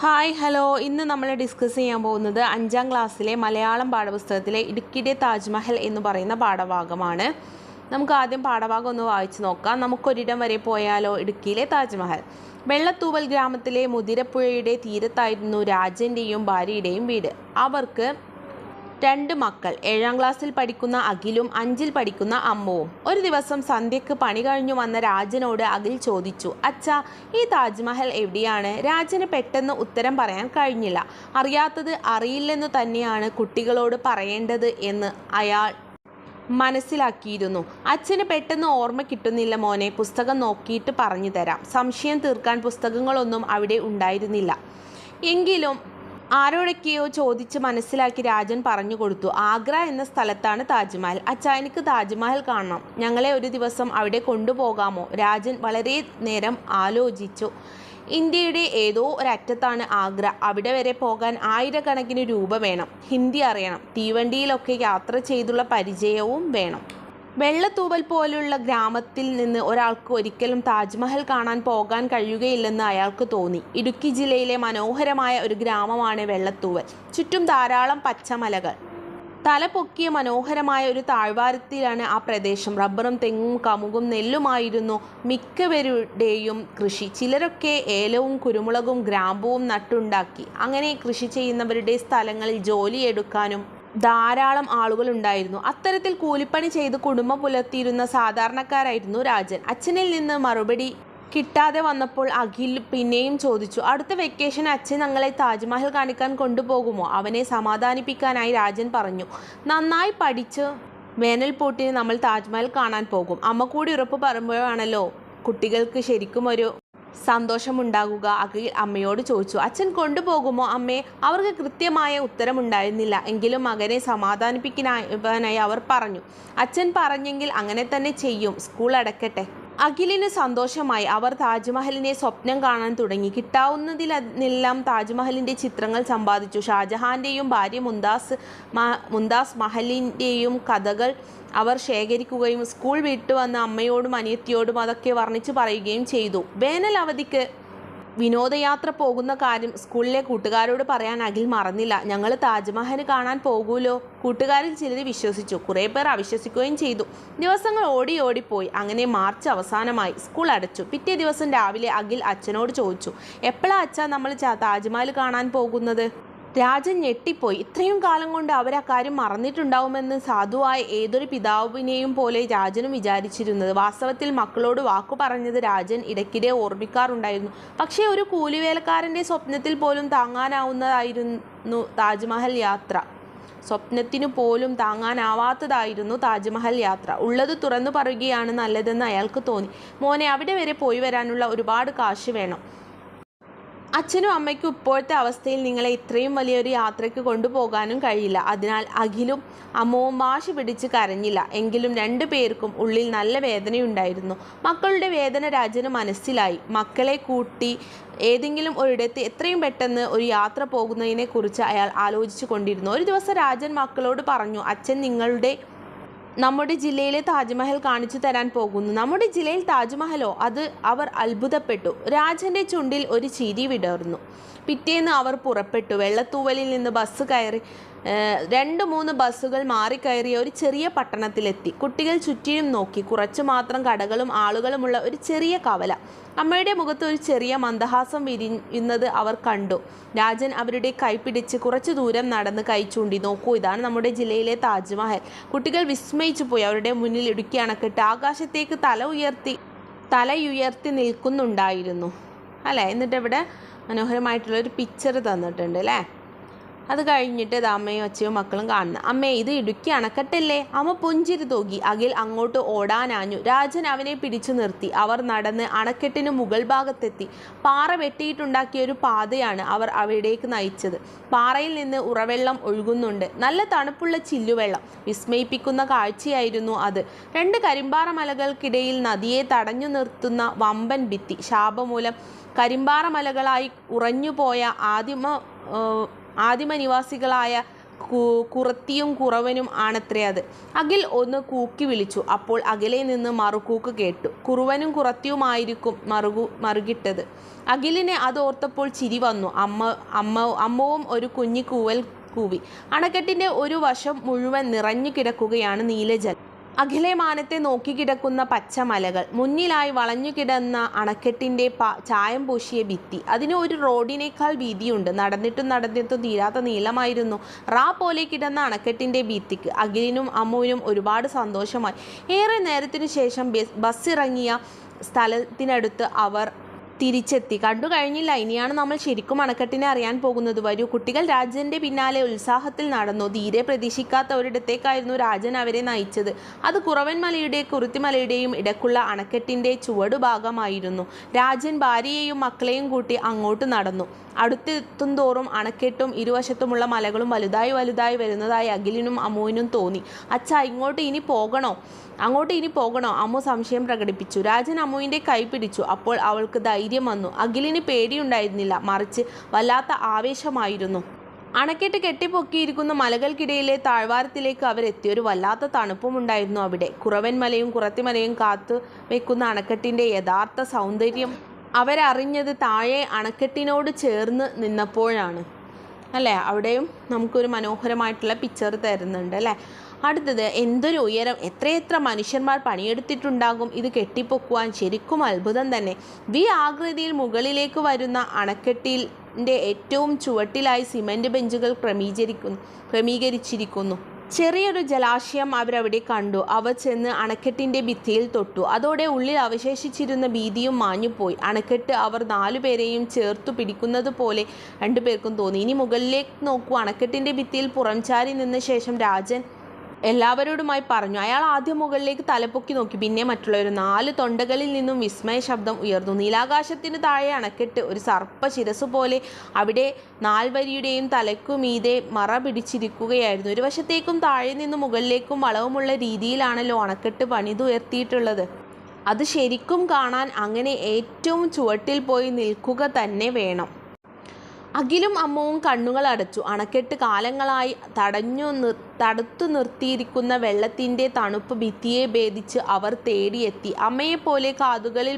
Hi hello. ഇന്ന് നമ്മൾ discuss ചെയ്യാൻ പോകുന്നത് അഞ്ചാം ക്ലാസ്സിലെ മലയാളം പാഠപുസ്തകത്തിലെ ഇടുക്കിയുടെ താജ്മഹൽ എന്ന് പറയുന്ന പാഠഭാഗമാണ്. നമുക്ക് ആദ്യം പാഠഭാഗം ഒന്ന് വായിച്ചു നോക്കാം. നമുക്കൊരിടം വരെ പോയാലോ ഇടുക്കിയിലെ താജ്മഹൽ വെള്ളത്തൂവൽ ഗ്രാമത്തിലെ മുതിരപ്പുഴയുടെ തീരത്തായിരുന്നു രാജന്റെയും ഭാര്യയുടെയും വീട്. അവർക്ക് രണ്ട് മക്കൾ ഏഴാം ക്ലാസ്സിൽ പഠിക്കുന്ന അഖിലും അഞ്ചിൽ പഠിക്കുന്ന അമ്മുവും. ഒരു ദിവസം സന്ധ്യക്ക് പണി കഴിഞ്ഞു വന്ന രാജനോട് അഖിൽ ചോദിച്ചു അച്ഛാ ഈ താജ്മഹൽ എവിടെയാണ്? രാജന് പെട്ടെന്ന് ഉത്തരം പറയാൻ കഴിഞ്ഞില്ല. അറിയാത്തത് അറിയില്ലെന്ന് തന്നെയാണ് കുട്ടികളോട് പറയേണ്ടത് എന്ന് അയാൾ മനസ്സിലാക്കിയിരുന്നു. അച്ഛന് പെട്ടെന്ന് ഓർമ്മ കിട്ടുന്നില്ല മോനെ പുസ്തകം നോക്കിയിട്ട് പറഞ്ഞു തരാം. സംശയം തീർക്കാൻ പുസ്തകങ്ങളൊന്നും അവിടെ ഉണ്ടായിരുന്നില്ല. എങ്കിലും ആരോടൊക്കെയോ ചോദിച്ച് മനസ്സിലാക്കി രാജൻ പറഞ്ഞു കൊടുത്തു. ആഗ്ര എന്ന സ്ഥലത്താണ് താജ്മഹൽ. അച്ഛാ എനിക്ക് താജ്മഹൽ കാണണം. ഞങ്ങളെ ഒരു ദിവസം അവിടെ കൊണ്ടുപോകാമോ? രാജൻ വളരെ നേരം ആലോചിച്ചു. ഇന്ത്യയുടെ ഏതോ ഒരറ്റത്താണ് ആഗ്ര. അവിടെ വരെ പോകാൻ ആയിരക്കണക്കിന് രൂപ വേണം. ഹിന്ദി അറിയണം. തീവണ്ടിയിലൊക്കെ യാത്ര ചെയ്തുള്ള പരിചയവും വേണം. വെള്ളത്തൂവൽ പോലുള്ള ഗ്രാമത്തിൽ നിന്ന് ഒരാൾക്ക് ഒരിക്കലും താജ്മഹൽ കാണാൻ പോകാൻ കഴിയുകയില്ലെന്ന് അയാൾക്ക് തോന്നി. ഇടുക്കി ജില്ലയിലെ മനോഹരമായ ഒരു ഗ്രാമമാണ് വെള്ളത്തൂവൽ. ചുറ്റും ധാരാളം പച്ചമലകൾ. തല പൊക്കിയ മനോഹരമായ ഒരു താഴ്വാരത്തിലാണ് ആ പ്രദേശം. റബ്ബറും തെങ്ങും കമുകും നെല്ലുമായിരുന്നു മിക്കവരുടെയും കൃഷി. ചിലരൊക്കെ ഏലവും കുരുമുളകും ഗ്രാമ്പുവും നട്ടുണ്ടാക്കി. അങ്ങനെ കൃഷി ചെയ്യുന്നവരുടെ സ്ഥലങ്ങളിൽ ജോലിയെടുക്കാനും ധാരാളം ആളുകൾ ഉണ്ടായിരുന്നു. അത്തരത്തിൽ കൂലിപ്പണി ചെയ്ത് കുടുംബം പുലർത്തിയിരുന്ന സാധാരണക്കാരായിരുന്നു രാജൻ. അച്ഛനിൽ നിന്ന് മറുപടി കിട്ടാതെ വന്നപ്പോൾ അഖിൽ പിന്നെയും ചോദിച്ചു അടുത്ത വെക്കേഷൻ അച്ഛൻ ഞങ്ങളെ താജ്മഹൽ കാണിക്കാൻ കൊണ്ടുപോകുമോ? അവനെ സമാധാനിപ്പിക്കാനായി രാജൻ പറഞ്ഞു നന്നായി പഠിച്ച് വേനൽപ്പൂട്ടിന് നമ്മൾ താജ്മഹൽ കാണാൻ പോകും. അമ്മ കൂടി ഉറപ്പ് പറയുമ്പോഴാണല്ലോ കുട്ടികൾക്ക് ശരിക്കും ഒരു സന്തോഷമുണ്ടാകുക. അഖിൽ അമ്മയോട് ചോദിച്ചു അച്ഛൻ കൊണ്ടുപോകുമോ അമ്മേ? അവർക്ക് കൃത്യമായ ഉത്തരമുണ്ടായിരുന്നില്ല. എങ്കിലും മകനെ സമാധാനിപ്പിക്കാനായി അവർ പറഞ്ഞു. അച്ഛൻ പറഞ്ഞെങ്കിൽ അങ്ങനെ തന്നെ ചെയ്യും. സ്കൂൾ അടക്കട്ടെ. അഖിലിന് സന്തോഷമായി. അവർ താജ്മഹലിനെ സ്വപ്നം കാണാൻ തുടങ്ങി. കിട്ടാവുന്നതിലെല്ലാം താജ്മഹലിന്റെ ചിത്രങ്ങൾ സമ്പാദിച്ചു. ഷാജഹാന്റെയും ഭാര്യ മുന്താസ് മുന്താസ് മഹലിന്റെയും കഥകൾ അവർ ശേഖരിക്കുകയും സ്കൂൾ വിട്ടു വന്ന അമ്മയോടും അനിയത്തിയോടും അതൊക്കെ വർണിച്ചു പറയുകയും ചെയ്തു. വേനൽ അവധിക്ക് വിനോദയാത്ര പോകുന്ന കാര്യം സ്കൂളിലെ കൂട്ടുകാരോട് പറയാൻ അഖിൽ മറന്നില്ല. ഞങ്ങൾ താജ്മഹൽ കാണാൻ പോകൂലോ? കൂട്ടുകാരിൽ ചിലർ വിശ്വസിച്ചു. കുറേ പേർ അവിശ്വസിക്കുകയും ചെയ്തു. ദിവസങ്ങൾ ഓടി ഓടിപ്പോയി. അങ്ങനെ മാർച്ച് അവസാനമായി സ്കൂൾ അടച്ചു. പിറ്റേ ദിവസം രാവിലെ അഖിൽ അച്ഛനോട് ചോദിച്ചു എപ്പോഴാ അച്ഛാ നമ്മൾ താജ്മഹൽ കാണാൻ പോകുന്നത്? രാജൻ ഞെട്ടിപ്പോയി. ഇത്രയും കാലം കൊണ്ട് അവർ കാര്യം മറന്നിട്ടുണ്ടാവുമെന്ന് സാധുവായ ഏതൊരു പിതാവിനെയും പോലെ രാജനും വിചാരിച്ചിരുന്നത്. വാസ്തവത്തിൽ മക്കളോട് വാക്കു പറഞ്ഞത് രാജൻ ഇടയ്ക്കിടെ ഓർമ്മിക്കാറുണ്ടായിരുന്നു. പക്ഷേ ഒരു കൂലിവേലക്കാരന്റെ സ്വപ്നത്തിൽ പോലും താങ്ങാനാവുന്നതായിരുന്നു താജ്മഹൽ യാത്ര. സ്വപ്നത്തിനു പോലും താങ്ങാനാവാത്തതായിരുന്നു താജ്മഹൽ യാത്ര. ഉള്ളത് തുറന്നു പറയുകയാണ് നല്ലതെന്ന് അയാൾക്ക് തോന്നി. മോനെ അവിടെ വരെ പോയി വരാനുള്ള ഒരുപാട് കാശ് വേണം. അച്ഛനും അമ്മയ്ക്കും ഇപ്പോഴത്തെ അവസ്ഥയിൽ നിങ്ങളെ ഇത്രയും വലിയൊരു യാത്രയ്ക്ക് കൊണ്ടുപോകാനും കഴിയില്ല. അതിനാൽ അഖിലും അമ്മവും വാശി പിടിച്ച് കരഞ്ഞില്ല. എങ്കിലും രണ്ടു പേർക്കും ഉള്ളിൽ നല്ല വേദനയുണ്ടായിരുന്നു. മക്കളുടെ വേദന രാജന് മനസ്സിലായി. മക്കളെ കൂട്ടി ഏതെങ്കിലും ഒരിടത്ത് എത്രയും പെട്ടെന്ന് ഒരു യാത്ര പോകുന്നതിനെക്കുറിച്ച് അയാൾ ആലോചിച്ചു കൊണ്ടിരുന്നു ഒരു ദിവസം രാജൻ മക്കളോട് പറഞ്ഞു അച്ഛൻ നിങ്ങളുടെ നമ്മുടെ ജില്ലയിലെ താജ്മഹൽ കാണിച്ചു തരാൻ പോകുന്നു. നമ്മുടെ ജില്ലയിൽ താജ്മഹലോ അത് അവർ അത്ഭുതപ്പെട്ടു. രാജന്റെ ചുണ്ടിൽ ഒരു ചിരി വിടർന്നു. പിറ്റേന്ന് അവർ പുറപ്പെട്ടു. വെള്ളത്തൂവലിൽ നിന്ന് ബസ് കയറി രണ്ട് മൂന്ന് ബസ്സുകൾ മാറിക്കയറിയ ഒരു ചെറിയ പട്ടണത്തിലെത്തി. കുട്ടികൾ ചുറ്റിനും നോക്കി. കുറച്ചു മാത്രം കടകളും ആളുകളുമുള്ള ഒരു ചെറിയ കവല. അമ്മയുടെ മുഖത്ത് ഒരു ചെറിയ മന്ദഹാസം വിരിയുന്നത് അവർ കണ്ടു. രാജൻ അവരുടെ കൈപിടിച്ച് കുറച്ച് ദൂരം നടന്ന് കൈ ചൂണ്ടി നോക്കൂ ഇതാണ് നമ്മുടെ ജില്ലയിലെ താജ്മഹൽ. കുട്ടികൾ വിസ്മയിച്ചു പോയി. അവരുടെ മുന്നിൽ ഇടുക്കി അണക്കെട്ട് ആകാശത്തേക്ക് തല ഉയർത്തി തലയുയർത്തി നിൽക്കുന്നുണ്ടായിരുന്നു. അല്ലേ? എന്നിട്ട് ഇവിടെ മനോഹരമായിട്ടുള്ളൊരു പിക്ചർ തന്നിട്ടുണ്ട് അല്ലേ? അത് കഴിഞ്ഞിട്ട് ഇത് അമ്മയും അച്ഛയും മക്കളും കാണുന്നു. അമ്മേ ഇത് ഇടുക്കി അണക്കെട്ടല്ലേ? അമ്മ പുഞ്ചിരി തൂകി അഖിൽ അങ്ങോട്ട് ഓടാനാഞ്ഞു. രാജൻ അവനെ പിടിച്ചു നിർത്തി. അവർ നടന്ന് അണക്കെട്ടിന് മുകൾ ഭാഗത്തെത്തി. പാറ വെട്ടിയിട്ടുണ്ടാക്കിയ ഒരു പാതയാണ് അവർ അവിടേക്ക് നയിച്ചത്. പാറയിൽ നിന്ന് ഉറവെള്ളം ഒഴുകുന്നുണ്ട്. നല്ല തണുപ്പുള്ള ചില്ലുവെള്ളം. വിസ്മയിപ്പിക്കുന്ന കാഴ്ചയായിരുന്നു അത്. രണ്ട് കരിമ്പാറ മലകൾക്കിടയിൽ നദിയെ തടഞ്ഞു നിർത്തുന്ന വമ്പൻ ഭിത്തി. ശാപമൂലം കരിമ്പാറ മലകളായി ഉറഞ്ഞുപോയ ആദിമ ആദിമ നിവാസികളായ കുറത്തിയും കുറവനും ആണത്രേ അത്. അഖിൽ ഒന്ന് കൂക്കി വിളിച്ചു. അപ്പോൾ അകലെ നിന്ന് മറുകൂക്ക് കേട്ടു. കുറുവനും കുറത്തിയുമായിരിക്കും മറുകു മറുകിട്ടത്. അഖിലിനെ അതോർത്തപ്പോൾ ചിരി വന്നു. അമ്മ അമ്മ അമ്മവും ഒരു കുഞ്ഞിക്കൂവൽ കൂവി. അണക്കെട്ടിന്റെ ഒരു വശം മുഴുവൻ നിറഞ്ഞു കിടക്കുകയാണ് നീലജലം. അഖിലെ മാനത്തെ നോക്കിക്കിടക്കുന്ന പച്ചമലകൾ മുന്നിലായി വളഞ്ഞു കിടന്ന അണക്കെട്ടിന്റെ ചായം പൂശിയ ഭിത്തി. അതിന് ഒരു റോഡിനേക്കാൾ വീതിയുണ്ട്. നടന്നിട്ടും നടന്നിട്ടും തീരാത്ത നീളമായിരുന്നു. റാ പോലെ കിടന്ന അണക്കെട്ടിന്റെ ഭിത്തിക്ക് അഖിലിനും അമ്മുവിനും ഒരുപാട് സന്തോഷമായി. ഏറെ നേരത്തിനു ശേഷം ബസ് ഇറങ്ങിയ സ്ഥലത്തിനടുത്ത് അവർ തിരിച്ചെത്തി. കണ്ടു കഴിഞ്ഞില്ല. ഇനിയാണ് നമ്മൾ ശരിക്കും അണക്കെട്ടിനെ അറിയാൻ പോകുന്നത്. വരൂ കുട്ടികൾ രാജന്റെ പിന്നാലെ ഉത്സാഹത്തിൽ നടന്നു. തീരെ പ്രതീക്ഷിക്കാത്ത ഒരിടത്തേക്കായിരുന്നു രാജൻ അവരെ നയിച്ചത്. അത് കുറവൻമലയുടെ കുറുത്തിമലയുടെയും ഇടക്കുള്ള അണക്കെട്ടിന്റെ ചുവടുഭാഗമായിരുന്നു. രാജൻ ഭാര്യയെയും മക്കളെയും കൂട്ടി അങ്ങോട്ട് നടന്നു. അടുത്തെത്തും തോറും അണക്കെട്ടും ഇരുവശത്തുമുള്ള മലകളും വലുതായി വലുതായി വരുന്നതായി അഖിലിനും അമ്മുവിനും തോന്നി. അച്ഛാ ഇങ്ങോട്ട് ഇനി പോകണോ? അങ്ങോട്ട് ഇനി പോകണോ? അമ്മു സംശയം പ്രകടിപ്പിച്ചു. രാജൻ അമ്മുവിന്റെ കൈ പിടിച്ചു. അപ്പോൾ അവൾക്ക് ധൈര്യം വന്നു. അഖിലിന് പേടിയുണ്ടായിരുന്നില്ല. മറിച്ച് വല്ലാത്ത ആവേശമായിരുന്നു. അണക്കെട്ട് കെട്ടിപ്പൊക്കിയിരിക്കുന്ന മലകൾക്കിടയിലെ താഴ്വാരത്തിലേക്ക് അവരെത്തി. ഒരു വല്ലാത്ത തണുപ്പുമുണ്ടായിരുന്നു അവിടെ. കുറവൻ മലയും കുറത്തിമലയും കാത്തു വെക്കുന്ന അണക്കെട്ടിന്റെ യഥാർത്ഥ സൗന്ദര്യം അവരറിഞ്ഞത് താഴെ അണക്കെട്ടിനോട് ചേർന്ന് നിന്നപ്പോഴാണ്. അല്ലേ? അവിടെയും നമുക്കൊരു മനോഹരമായിട്ടുള്ള പിക്ചർ തരുന്നുണ്ട് അല്ലേ? അടുത്തത് എന്തൊരു ഉയരം. എത്രയെത്ര മനുഷ്യന്മാർ പണിയെടുത്തിട്ടുണ്ടാകും? ഇത് കെട്ടിപ്പൊക്കുവാൻ ശരിക്കും അത്ഭുതം തന്നെ. വി ആകൃതിയിൽ മുകളിലേക്ക് വരുന്ന അണക്കെട്ടിന്റെ ഏറ്റവും ചുവട്ടിലായി സിമന്റ് ബെഞ്ചുകൾ ക്രമീകരിക്കുന്നു ക്രമീകരിച്ചിരിക്കുന്നു. ചെറിയൊരു ജലാശയം അവരവിടെ കണ്ടു. അവ ചെന്ന് അണക്കെട്ടിന്റെ ഭിത്തിയിൽ തൊട്ടു. അതോടെ ഉള്ളിൽ അവശേഷിച്ചിരുന്ന ഭീതിയും മാഞ്ഞുപോയി അണക്കെട്ട് അവർ നാലുപേരെയും ചേർത്തു പിടിക്കുന്നത് പോലെ രണ്ടുപേർക്കും തോന്നി. ഇനി മുകളിലേക്ക് നോക്കൂ. അണക്കെട്ടിന്റെ ഭിത്തിയിൽ പുറംചാരി നിന്ന ശേഷം രാജൻ എല്ലാവരോടുമായി പറഞ്ഞു. അയാൾ ആദ്യം മുകളിലേക്ക് തലപ്പൊക്കി നോക്കി. പിന്നെ മറ്റുള്ളവർ നാല് തൊണ്ടകളിൽ നിന്നും വിസ്മയ ശബ്ദം ഉയർന്നു. നീലാകാശത്തിന് താഴെ അണക്കെട്ട് ഒരു സർപ്പ ശിരസ് പോലെ അവിടെ നാൽവരിയുടെയും തലയ്ക്കുമീതെ മറ പിടിച്ചിരിക്കുകയായിരുന്നു. ഒരു വശത്തേക്കും താഴെ നിന്നും മുകളിലേക്കും വളവുമുള്ള രീതിയിലാണല്ലോ അണക്കെട്ട് പണിതുയർത്തിയിട്ടുള്ളത്. അത് ശരിക്കും കാണാൻ അങ്ങനെ ഏറ്റവും ചുവട്ടിൽ പോയി നിൽക്കുക തന്നെ വേണം. അഖിലും അമ്മവും കണ്ണുകൾ അടച്ചു. അണക്കെട്ട് കാലങ്ങളായി തടഞ്ഞു നിർ തടുത്തു നിർത്തിയിരിക്കുന്ന വെള്ളത്തിന്റെ തണുപ്പ് ഭിത്തിയെ ഭേദിച്ച് അവർ തേടിയെത്തി. അമ്മയെപ്പോലെ കാതുകളിൽ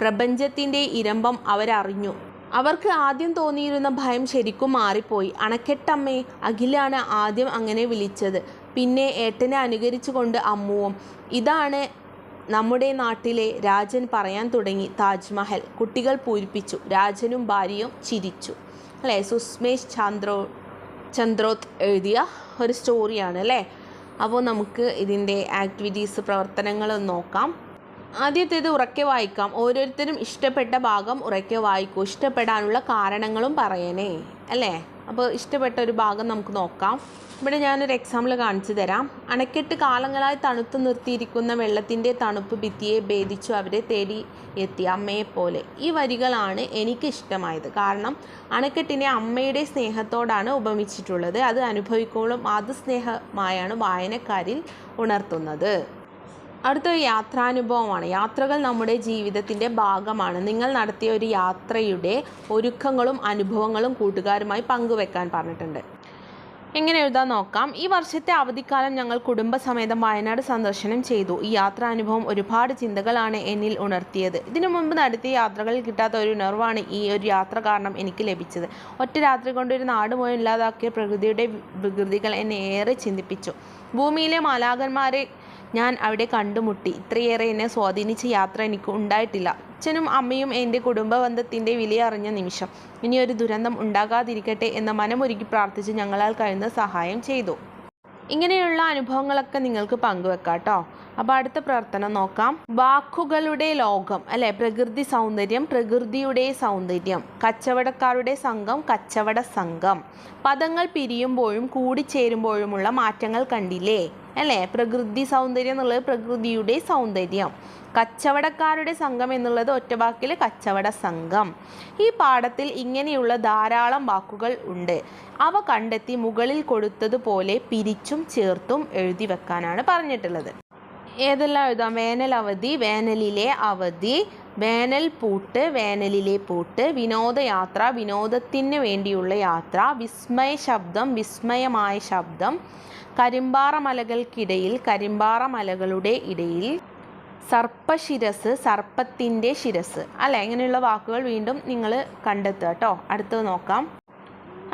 പ്രപഞ്ചത്തിന്റെ ഇരമ്പം അവരറിഞ്ഞു. അവർക്ക് ആദ്യം തോന്നിയിരുന്ന ഭയം ശരിക്കും മാറിപ്പോയി. അണക്കെട്ടമ്മേ അഖിലാണ് ആദ്യം അങ്ങനെ വിളിച്ചത്. പിന്നെ ഏട്ടനെ അനുകരിച്ചുകൊണ്ട് അമ്മുവും. ഇതാണ് നമ്മുടെ നാട്ടിലെ രാജൻ പറയാൻ തുടങ്ങി താജ്മഹൽ. കുട്ടികൾ പൂരിപ്പിച്ചു. രാജനും ഭാര്യയും ചിരിച്ചു. അല്ലേ സുസ്മേഷ് ചാന്ദ്രോ ചന്ദ്രോത്ത് എഴുതിയ ഒരു സ്റ്റോറിയാണ് അല്ലേ? അപ്പോൾ നമുക്ക് ഇതിന്റെ ആക്ടിവിറ്റീസ് പ്രവർത്തനങ്ങൾ നോക്കാം. ആദ്യത്തേത് ഉറക്കെ വായിക്കാം. ഓരോരുത്തരും ഇഷ്ടപ്പെട്ട ഭാഗം ഉറക്കെ വായിക്കൂ. ഇഷ്ടപ്പെടാനുള്ള കാരണങ്ങളും പറയണേ. അല്ലേ? അപ്പോൾ ഇഷ്ടപ്പെട്ട ഒരു ഭാഗം നമുക്ക് നോക്കാം. ഇവിടെ ഞാനൊരു എക്സാമ്പിൾ കാണിച്ചു തരാം. അണക്കെട്ട് കാലങ്ങളായി തണുത്തു നിർത്തിയിരിക്കുന്ന വെള്ളത്തിന്റെ തണുപ്പ് ഭിത്തിയെ ഭേദിച്ചു അവരെ തേടി എത്തി. അമ്മയെപ്പോലെ ഈ വരികളാണ് എനിക്ക് ഇഷ്ടമായത്. കാരണം അണക്കെട്ടിനെ അമ്മയുടെ സ്നേഹത്തോടാണ് ഉപമിച്ചിട്ടുള്ളത്. അത് അനുഭവിക്കുമ്പോഴും അത് സ്നേഹമായാണ് വായനക്കാരിൽ ഉണർത്തുന്നത്. അടുത്ത യാത്രാനുഭവമാണ്. യാത്രകൾ നമ്മുടെ ജീവിതത്തിന്റെ ഭാഗമാണ്. നിങ്ങൾ നടത്തിയ ഒരു യാത്രയുടെ ഒരുക്കങ്ങളും അനുഭവങ്ങളും കൂട്ടുകാരുമായി പങ്കുവെക്കാൻ പറഞ്ഞിട്ടുണ്ട്. എങ്ങനെ എഴുതാൻ നോക്കാം? ഈ വർഷത്തെ അവധിക്കാലം ഞങ്ങൾ കുടുംബസമേതം വയനാട് സന്ദർശനം ചെയ്തു. ഈ യാത്രാനുഭവം ഒരുപാട് ചിന്തകളാണ് എന്നിൽ ഉണർത്തിയത്. ഇതിനു മുമ്പ് നടത്തിയ യാത്രകളിൽ കിട്ടാത്ത ഒരു ഉണർവാണ് ഈ ഒരു യാത്ര കാരണം എനിക്ക് ലഭിച്ചത്. ഒറ്റ രാത്രി കൊണ്ട് ഒരു നാട് മുഴുവൻ ഇല്ലാതാക്കിയ പ്രകൃതിയുടെ വികൃതികൾ എന്നെ ഏറെ ചിന്തിപ്പിച്ചു. ഭൂമിയിലെ മാലാകന്മാരെ ഞാൻ അവിടെ കണ്ടുമുട്ടി. ഇത്രയേറെ എന്നെ സ്വാധീനിച്ച യാത്ര എനിക്ക് ഉണ്ടായിട്ടില്ല. അച്ഛനും അമ്മയും എന്റെ കുടുംബ ബന്ധത്തിന്റെ വിലയറിഞ്ഞ നിമിഷം. ഇനിയൊരു ദുരന്തം ഉണ്ടാകാതിരിക്കട്ടെ എന്ന് മനമൊരുക്കി പ്രാർത്ഥിച്ച് ഞങ്ങളാൽ കഴിയുന്ന സഹായം ചെയ്തു. ഇങ്ങനെയുള്ള അനുഭവങ്ങളൊക്കെ നിങ്ങൾക്ക് പങ്കുവെക്കാട്ടോ. അപ്പോൾ അടുത്ത പ്രവർത്തനം നോക്കാം. വാക്കുകളുടെ ലോകം അല്ലെ? പ്രകൃതി സൗന്ദര്യം പ്രകൃതിയുടെ സൗന്ദര്യം. കച്ചവടക്കാരുടെ സംഘം കച്ചവട സംഘം. പദങ്ങൾ പിരിയുമ്പോഴും കൂടിച്ചേരുമ്പോഴുമുള്ള മാറ്റങ്ങൾ കണ്ടില്ലേ? അല്ലേ? പ്രകൃതി സൗന്ദര്യം എന്നുള്ളത് പ്രകൃതിയുടെ സൗന്ദര്യം. കച്ചവടക്കാരുടെ സംഘം എന്നുള്ളത് ഒറ്റവാക്കിൽ കച്ചവട സംഘം. ഈ പാഠത്തിൽ ഇങ്ങനെയുള്ള ധാരാളം വാക്കുകൾ ഉണ്ട്. അവ കണ്ടെത്തി മുകളിൽ കൊടുത്തതുപോലെ പിരിച്ചും ചേർത്തും എഴുതി വെക്കാനാണ് പറഞ്ഞിട്ടുള്ളത്. ഏതെല്ലാം എഴുതാം? വേനൽ അവധി വേനലിലെ അവധി വേനൽ പൂട്ട് വേനലിലെ പൂട്ട് വിനോദയാത്ര വിനോദത്തിന് വേണ്ടിയുള്ള യാത്ര വിസ്മയ ശബ്ദം വിസ്മയമായ ശബ്ദം കരിമ്പാറ മലകൾക്കിടയിൽ കരിമ്പാറ മലകളുടെ ഇടയിൽ സർപ്പശിരസ് സർപ്പത്തിന്റെ ശിരസ്. അല്ലേ? ഇങ്ങനെയുള്ള വാക്കുകൾ വീണ്ടും നിങ്ങൾ കണ്ടെത്തുക കേട്ടോ. അടുത്തത് നോക്കാം.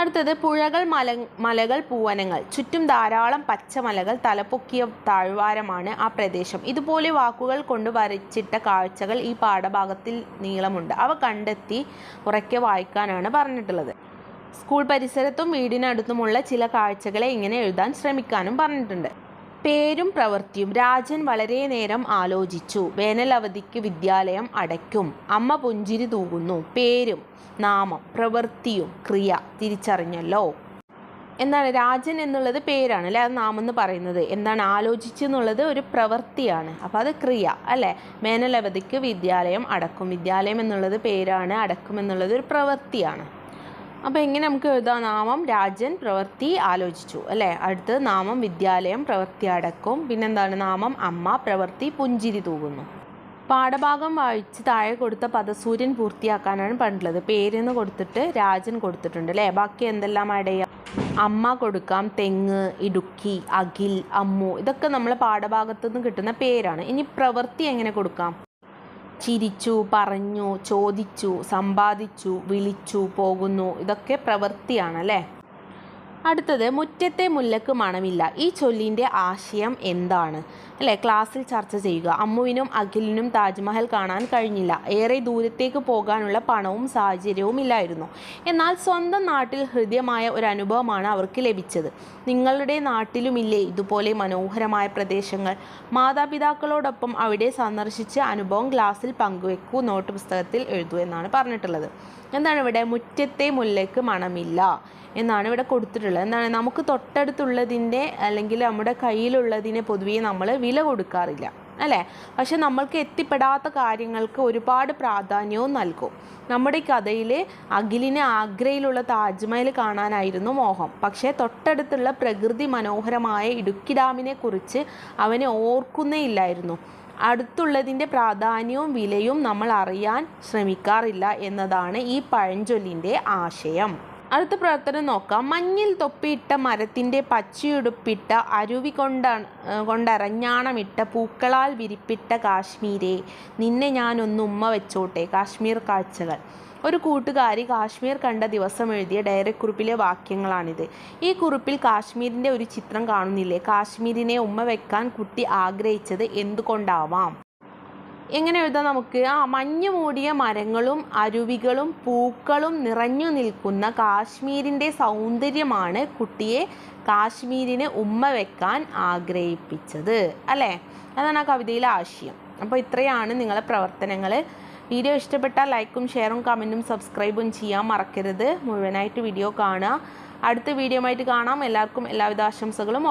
അടുത്തത് പുഴകൾ മല മലകൾ പൂവനങ്ങൾ. ചുറ്റും ധാരാളം പച്ചമലകൾ തലപ്പൊക്കിയ താഴ്വാരമാണ് ആ പ്രദേശം. ഇതുപോലെ വാക്കുകൾ കൊണ്ട് വരച്ചിട്ട കാഴ്ചകൾ ഈ പാഠഭാഗത്തിൽ നീളമുണ്ട്. അവ കണ്ടെത്തി ഉറക്കെ വായിക്കാനാണ് പറഞ്ഞിട്ടുള്ളത്. സ്കൂൾ പരിസരത്തും വീടിനടുത്തുമുള്ള ചില കാഴ്ചകളെ ഇങ്ങനെ എഴുതാൻ ശ്രമിക്കാനും പറഞ്ഞിട്ടുണ്ട്. പേരും പ്രവൃത്തിയും രാജൻ വളരെ നേരം ആലോചിച്ചു. വേനൽ അവധിക്ക് വിദ്യാലയം അടയ്ക്കും. അമ്മ പുഞ്ചിരി തൂകുന്നു. പേരും നാമം പ്രവൃത്തിയും ക്രിയ തിരിച്ചറിഞ്ഞല്ലോ. എന്താണ്? രാജൻ എന്നുള്ളത് പേരാണ് അല്ലേ? അത് നാമം എന്ന് പറയുന്നത്. എന്താണ്? ആലോചിച്ചു എന്നുള്ളത് ഒരു പ്രവൃത്തിയാണ്. അപ്പോൾ അത് ക്രിയ അല്ലേ? വേനൽ അവധിക്ക് വിദ്യാലയം അടക്കും. വിദ്യാലയം എന്നുള്ളത് പേരാണ്. അടക്കും എന്നുള്ളത് ഒരു പ്രവൃത്തിയാണ്. അപ്പോൾ എങ്ങനെ നമുക്ക് എഴുതാം. നാമം രാജൻ പ്രവൃത്തി ആലോചിച്ചു. അല്ലേ? അടുത്ത് നാമം വിദ്യാലയം പ്രവൃത്തി അടക്കും. പിന്നെന്താണ്? നാമം അമ്മ പ്രവൃത്തി പുഞ്ചിരി തൂകുന്നു. പാഠഭാഗം വായിച്ച് താഴെ കൊടുത്ത പദസൂര്യൻ പൂർത്തിയാക്കാനാണ് പണ്ടുള്ളത്. പേരെന്ന് കൊടുത്തിട്ട് രാജൻ കൊടുത്തിട്ടുണ്ട്. അല്ലേ? ബാക്കി എന്തെല്ലാം ആഡ് ചെയ്യാം? അമ്മ കൊടുക്കാം. തെങ്ങ് ഇടുക്കി അഖിൽ അമ്മു. ഇതൊക്കെ നമ്മളെ പാഠഭാഗത്തു നിന്ന് കിട്ടുന്ന പേരാണ്. ഇനി പ്രവൃത്തി എങ്ങനെ കൊടുക്കാം? ചിരിച്ചു പറഞ്ഞു ചോദിച്ചു സമ്പാദിച്ചു വിളിച്ചു പോകുന്നു. ഇതൊക്കെ പ്രവൃത്തിയാണ് അല്ലേ? അടുത്തത് മുറ്റത്തെ മുല്ലക്ക് മണമില്ല. ഈ ചൊല്ലിന്റെ ആശയം എന്താണ്? അല്ലേ ക്ലാസ്സിൽ ചർച്ച ചെയ്യുക. അമ്മുവിനും അഖിലിനും താജ്മഹൽ കാണാൻ കഴിഞ്ഞില്ല. ഏറെ ദൂരത്തേക്ക് പോകാനുള്ള പണവും സാഹചര്യവും ഇല്ലായിരുന്നു. എന്നാൽ സ്വന്തം നാട്ടിൽ ഹൃദ്യമായ ഒരു അനുഭവമാണ് അവർക്ക് ലഭിച്ചത്. നിങ്ങളുടെ നാട്ടിലുമില്ലേ ഇതുപോലെ മനോഹരമായ പ്രദേശങ്ങൾ? മാതാപിതാക്കളോടൊപ്പം അവിടെ സന്ദർശിച്ച് അനുഭവം ക്ലാസ്സിൽ പങ്കുവെക്കൂ നോട്ട് പുസ്തകത്തിൽ എഴുതൂ എന്നാണ് പറഞ്ഞിട്ടുള്ളത്. എന്താണ് ഇവിടെ മുറ്റത്തെ മുല്ലയ്ക്ക് മണമില്ല എന്നാണ് ഇവിടെ കൊടുത്തിട്ടുള്ളത്. എന്താണ് നമുക്ക് തൊട്ടടുത്തുള്ളതിന്റെ അല്ലെങ്കിൽ നമ്മുടെ കയ്യിലുള്ളതിനെ പൊതുവേ നമ്മൾ വില കൊടുക്കാറില്ല അല്ലേ? പക്ഷെ നമ്മൾക്ക് എത്തിപ്പെടാത്ത കാര്യങ്ങൾക്ക് ഒരുപാട് പ്രാധാന്യവും നൽകും. നമ്മുടെ കഥയിൽ അഖിലിന് ആഗ്രയിലുള്ള താജ്മഹൽ കാണാനായിരുന്നു മോഹം. പക്ഷേ തൊട്ടടുത്തുള്ള പ്രകൃതി മനോഹരമായ ഇടുക്കി ഡാമിനെ കുറിച്ച് അവനെ ഓർക്കുന്നേ ഇല്ലായിരുന്നു. അടുത്തുള്ളതിന്റെ പ്രാധാന്യവും വിലയും നമ്മൾ അറിയാൻ ശ്രമിക്കാറില്ല എന്നതാണ് ഈ പഴഞ്ചൊല്ലിന്റെ ആശയം. അടുത്ത പ്രവർത്തനം നോക്കാം. മഞ്ഞിൽ തൊപ്പിയിട്ട മരത്തിന്റെ പച്ചയുടുപ്പിട്ട അരുവി കൊണ്ട കൊണ്ടരഞ്ഞാണമിട്ട പൂക്കളാൽ വിരിപ്പിട്ട കാശ്മീരെ. നിന്നെ ഞാനൊന്ന് ഉമ്മ വെച്ചോട്ടെ. കാശ്മീർ കാഴ്ചകൾ. ഒരു കൂട്ടുകാരി കാശ്മീർ കണ്ട ദിവസം എഴുതിയ ഡയറി കുറിപ്പിലെ വാക്യങ്ങളാണിത്. ഈ കുറിപ്പിൽ കാശ്മീരിന്റെ ഒരു ചിത്രം കാണുന്നില്ലേ? കാശ്മീരിനെ ഉമ്മ വെക്കാൻ കുട്ടി ആഗ്രഹിച്ചത് എന്തുകൊണ്ടാവാം? എങ്ങനെ എഴുതാം നമുക്ക്? ആ മഞ്ഞു മൂടിയ മരങ്ങളും അരുവികളും പൂക്കളും നിറഞ്ഞു നിൽക്കുന്ന കാശ്മീരിന്റെ സൗന്ദര്യമാണ് കുട്ടിയെ കാശ്മീരിന് ഉമ്മ വെക്കാൻ ആഗ്രഹിപ്പിച്ചത്. അല്ലേ? അതാണ് ആ കവിതയിലെ ആശയം. അപ്പോൾ ഇത്രയാണ് നിങ്ങളെ പ്രവർത്തനങ്ങൾ. വീഡിയോ ഇഷ്ടപ്പെട്ടാൽ ലൈക്കും ഷെയറും കമന്റും സബ്സ്ക്രൈബും ചെയ്യാൻ മറക്കരുത്. മുഴുവനായിട്ട് വീഡിയോ കാണുക. അടുത്ത വീഡിയോ ആയിട്ട് കാണാം. എല്ലാവർക്കും എല്ലാവിധ ആശംസകളും.